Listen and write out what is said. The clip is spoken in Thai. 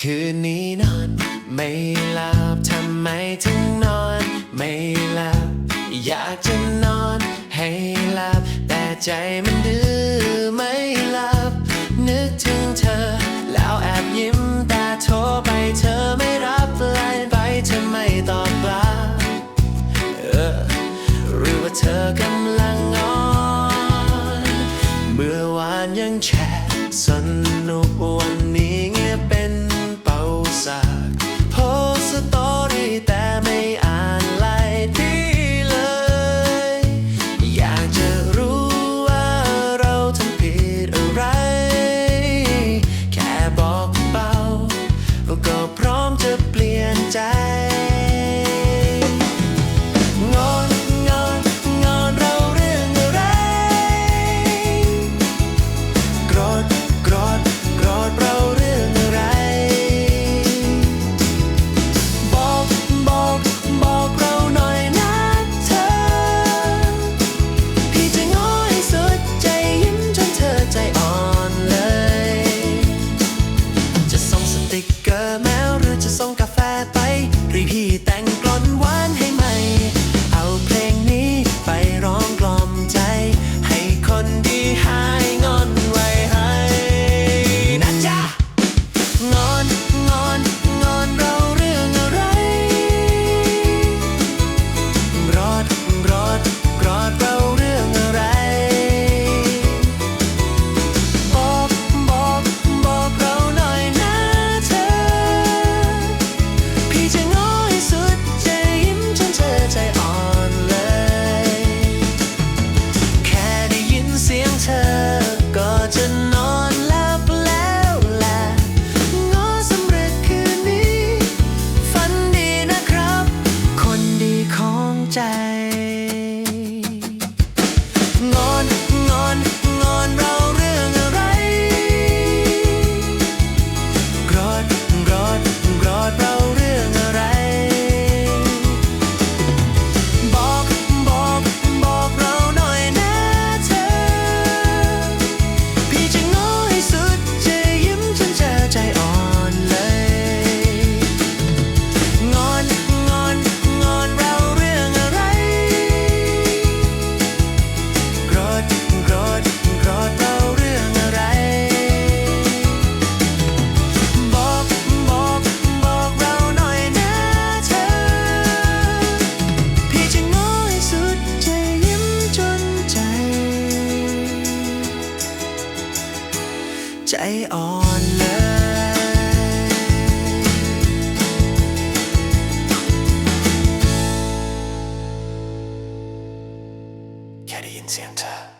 คืนนี้นอนไม่หลับทำไมถึงนอนไม่หลับ อยากจะนอนให้หลับ แต่ใจมันดื้อไม่หลับ นึกถึงเธอ แล้วแอบยิ้มแต่โทรไปเธอไม่รับไลน์ไปเธอไม่ตอบกลับเออรู้ว่าเธอกำลังงอนเมื่อวานยังแชทสนุกวัน No. ใจ อ่อนเลยแค่ได้ยินเสียงเธอ